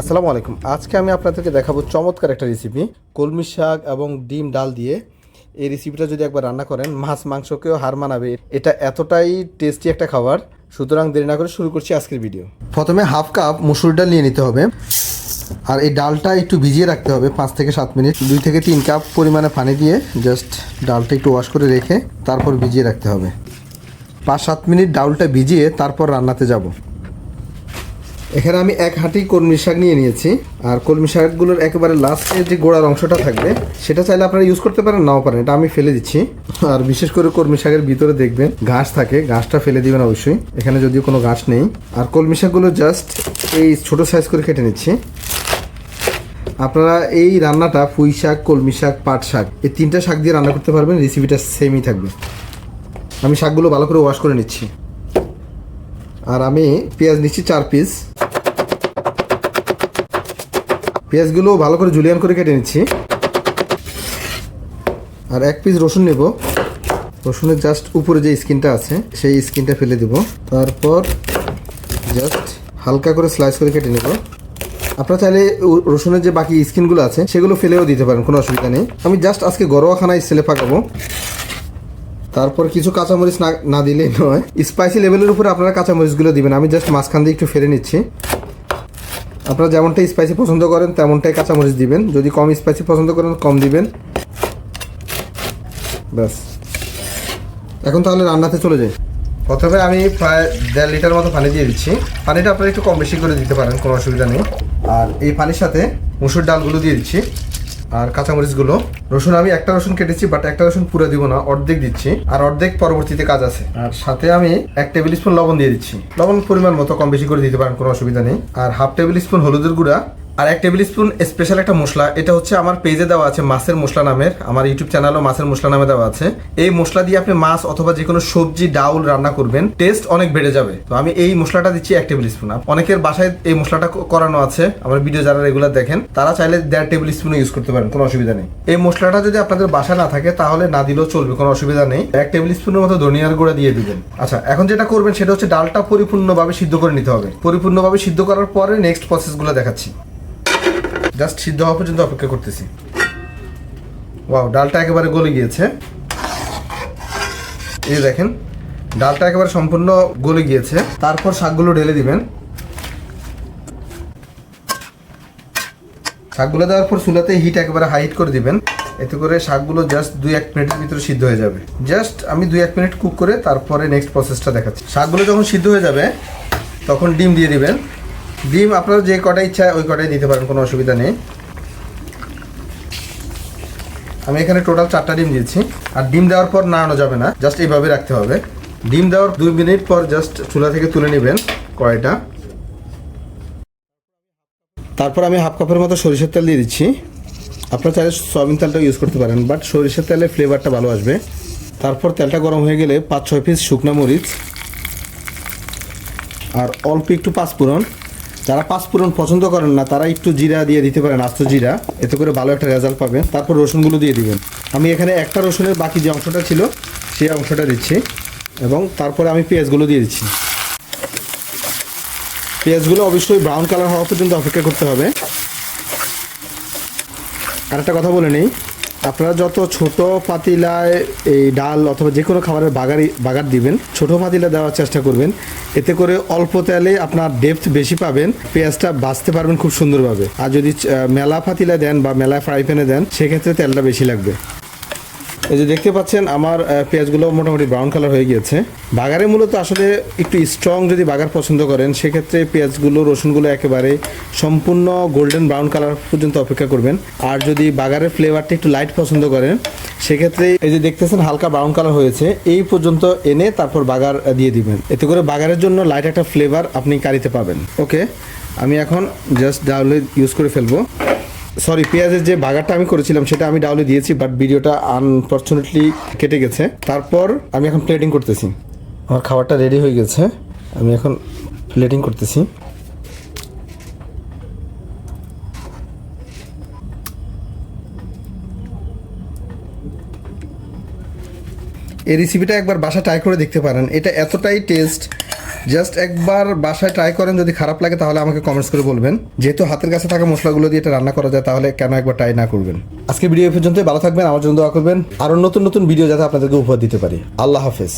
আসসালামু আলাইকুম। আজকে আমি আপনাদেরকে দেখাবো চমৎকার একটা রেসিপি কলমি শাক এবং ডিম ডাল দিয়ে। এই রেসিপিটা যদি একবার রান্না করেন, মাছ মাংসকেও হার মানাবে। এটা এতটাই টেস্টি একটা খাবার। সুতরাং দেরি না করে শুরু করছি আজকের ভিডিও প্রথমে হাফ কাপ মুসুর ডাল নিয়ে নিতে হবে। আর এই ডালটা একটু ভিজিয়ে রাখতে হবে পাঁচ থেকে সাত মিনিট। দুই থেকে তিন কাপ পরিমাণে পানি দিয়ে জাস্ট ডালটা একটু ওয়াশ করে রেখে তারপর ভিজিয়ে রাখতে হবে। পাঁচ সাত মিনিট ডালটা ভিজিয়ে তারপর রান্নাতে যাব। এখানে আমি এক হাঁটি কলমি শাক নিয়ে নিয়েছি। আর কলমি শাকগুলোর একেবারে লাস্টে যে গোড়ার অংশটা থাকবে, সেটা চাইলে আপনারা ইউজ করতে পারেন, নাও পারেন, এটা আমি ফেলে দিচ্ছি। আর বিশেষ করে কলমি শাকের ভিতরে দেখবেন, ঘাস থাকে, ঘাসটা ফেলে দিবেন অবশ্যই। এখানে যদিও কোনো ঘাস নেই। আর কলমি শাকগুলো জাস্ট এই ছোট সাইজ করে কেটে নিচ্ছি। আপনারা এই রান্নাটা পুঁই শাক, কলমি শাক, পাট শাক, এই তিনটা শাক দিয়ে রান্না করতে পারবেন রেসিপিটা সেমই থাকবে। আমি শাকগুলো ভালো করে ওয়াশ করে নিচ্ছি। আর আমি পেঁয়াজ নিচ্ছি চার পিস পেঁয়াজগুলো ভালো করে জুলিয়ান করে কেটে নিচ্ছি। আর এক পিস রসুন নেব। রসুনের জাস্ট উপরে যে স্কিনটা আছে, সেই স্কিনটা ফেলে দেব। তারপর জাস্ট হালকা করে স্লাইস করে কেটে নেব। আপনারা চাইলে রসুনের যে বাকি স্কিনগুলো আছে, সেগুলো ফেলেও দিতে পারেন, কোনো অসুবিধা নেই। আমি জাস্ট আজকে গরোয়া খানায় ছেলে পাকাবো। তারপর কিছু কাঁচামরিচ না না দিলেই নয়। স্পাইসি লেভেলের উপরে আপনারা কাঁচামরিচগুলো দিবেন। আমি জাস্ট মাঝখান দিয়ে একটু ফেলে নিচ্ছি। আপনারা যেমনটা স্পাইসি পছন্দ করেন, তেমনটাই কাঁচামরিচ দিবেন। যদি কম স্পাইসি পছন্দ করেন, কম দিবেন। ব্যাস। এখন তাহলে রান্নাতে চলে যাই। প্রথমে আমি প্রায় দেড় লিটার মতো পানি দিয়ে দিচ্ছি। পানিটা আপনারা একটু কম বেশি করে দিতে পারেন, কোনো অসুবিধা নেই। আর এই পানির সাথে মুসুর ডালগুলো দিয়ে দিচ্ছি। আর কাঁচামরিচগুলো রসুন আমি একটা রসুন কেটেছি বাট একটা রসুন পুরো দিব না, অর্ধেক দিচ্ছি। আর অর্ধেক পরবর্তীতে কাজ আছে। আর সাথে আমি এক টেবিল স্পুন লবণ দিয়ে দিচ্ছি। লবণ পরিমাণ মতো কম বেশি করে দিতে পারেন, কোনো অসুবিধা নেই। আর হাফ টেবিল স্পুন হলুদের গুঁড়া আর এক টেবিল স্পুন স্পেশাল একটা মশলা, এটা হচ্ছে আমার পেজে দেওয়া আছে মাছের মশলা নামের, আমার ইউটিউব চ্যানেলও মাছের মশলা নামে দেওয়া আছে। এই মশলা দিয়ে আপনি মাছ অথবা যে কোনো সবজি, ডাউল রান্না করবেন টেস্ট অনেক বেড়ে যাবে। তো আমি এই মশলাটা দিচ্ছি এক টেবিল স্পুন অনেকের বাসায় এই মশলাটা করানো আছে, আমার ভিডিও যারা রেগুলার দেখেন, তারা চাইলে দেড় টেবিল স্পুন ইউজ করতে পারেন, কোনো অসুবিধা নেই। এই মশলাটা যদি আপনাদের বাসায় না থাকে, তাহলে না দিলেও চলবে, কোনো অসুবিধা নেই। এক টেবিল স্পুনের মতো ধনিয়ার গুঁড়া দিয়ে দিবেন। আচ্ছা এখন যেটা করবেন, সেটা হচ্ছে ডালটা পরিপূর্ণভাবে সিদ্ধ করে নিতে হবে। পরিপূর্ণভাবে সিদ্ধ করার পরে নেক্সট প্রসেসগুলো দেখাচ্ছি। জাস্ট সিদ্ধ হওয়া পর্যন্ত অপেক্ষা করতেছি। ওয়াও ডালটা একেবারে গলে গিয়েছে। এই দেখেন, ডালটা একেবারে সম্পূর্ণ গলে গিয়েছে। তারপর শাকগুলো ঢেলে দিবেন। শাকগুলো দেওয়ার পর চুলাতে হিট একেবারে হাই হিট করে দিবেন। এতে করে শাকগুলো জাস্ট দুই এক মিনিটের ভিতরে সিদ্ধ হয়ে যাবে। জাস্ট আমি দুই এক মিনিট কুক করে তারপরে নেক্সট প্রসেসটা দেখাচ্ছি। শাকগুলো যখন সিদ্ধ হয়ে যাবে, তখন ডিম দিয়ে দিবেন। ডিম আপনার যে কটা ইচ্ছা, ওই কটাই দিতে পারেন, কোনো অসুবিধা নেই। আমি এখানে টোটাল চারটা ডিম দিয়েছি। আর ডিম দেওয়ার পর নাড়ানো যাবে না জাস্ট এইভাবে রাখতে হবে। ডিম দেওয়ার দুই মিনিট পর জাস্ট চুলা থেকে তুলে নেবেন কড়াইটা। তারপর আমি হাফ কাপের মতো সরিষার তেল দিয়ে দিচ্ছি। আপনার চাইলে সয়াবিন তেলটা ইউজ করতে পারেন বাট সরিষার তেলে ফ্লেভারটা ভালো আসবে। তারপর তেলটা গরম হয়ে গেলে পাঁচ ছয় পিস শুকনা মরিচ, আর অল্প একটু পাঁচ পাঁচফোড়ন। যারা পাঁচফোড়ন পছন্দ করেন না, তারা একটু জিরা দিয়ে দিতে পারেন, আস্ত জিরা। এতে করে ভালো একটা রেজাল্ট পাবেন। তারপর রসুনগুলো দিয়ে দিবেন। আমি এখানে একটা রসুনের বাকি যে অংশটা ছিল, সেই অংশটা দিচ্ছি। এবং তারপরে আমি পেঁয়াজগুলো দিয়ে দিচ্ছি। পেঁয়াজগুলো অবশ্যই ব্রাউন কালার হওয়া পর্যন্ত অপেক্ষা করতে হবে। আর একটা কথা বলে নেই। আপনারা যত ছোট পাতিলায় এই ডাল অথবা যে কোনো খাবারের বাগারি, বাগার দিবেন, ছোট পাতিলা দেওয়ার চেষ্টা করবেন। এতে করে অল্প তেলে আপনার ডেপথ বেশি পাবেন, পেঁয়াজটা বাঁচতে পারবেন খুব সুন্দরভাবে। আর যদি মেলা পাতিলা দেন বা মেলা ফ্রাই প্যানে দেন, সেক্ষেত্রে তেলটা বেশি লাগবে। এই যে দেখতে পাচ্ছেন, আমার পেঁয়াজগুলো মোটামুটি ব্রাউন কালার হয়ে গিয়েছে। বাগারে মূলত আসলে একটু স্ট্রং যদি বাগার পছন্দ করেন, সেক্ষেত্রে পেঁয়াজগুলো, রসুনগুলো একেবারে সম্পূর্ণ গোল্ডেন ব্রাউন কালার পর্যন্ত অপেক্ষা করবেন। আর যদি বাগারের ফ্লেভারটা একটু লাইট পছন্দ করেন, সেক্ষেত্রে এই যে দেখতেছেন, হালকা ব্রাউন কালার হয়েছে। এই পর্যন্ত এনে তারপর বাগার দিয়ে দিবেন। এতে করে বাগারের জন্য লাইট একটা ফ্লেভার আপনি কারিতে পাবেন। ওকে আমি এখন জাস্ট ডাউলে ইউজ করে ফেলব। সরি পেঁয়াজের যে বাগারটা আমি করেছিলাম, সেটা আমি ডাউলে দিয়েছি বাট ভিডিওটা আনফর্চুনেটলি কেটে গেছে। তারপর আমি এখন প্লেটিং করতেছি। আমার খাবারটা রেডি হয়ে গেছে। আমি এখন প্লেটিং করতেছি। এই রেসিপিটা একবার বাসা ট্রাই করে দেখতে পারেন। এটা এতটাই টেস্ট জাস্ট একবার বাসায় ট্রাই করেন, যদি খারাপ লাগে, তাহলে আমাকে কমেন্টস করে বলবেন। যেহেতু হাতের কাছে থাকা মশলাগুলো দিয়ে এটা রান্না করা যায়, তাহলে কেন একবার ট্রাই না করবেন? আজকে ভিডিও পর্যন্ত ভালো থাকবেন, আমার জন্য দোয়া করবেন। আরও নতুন নতুন ভিডিও যাতে আপনাদেরকে উপহার দিতে পারি। আল্লাহ হাফেজ।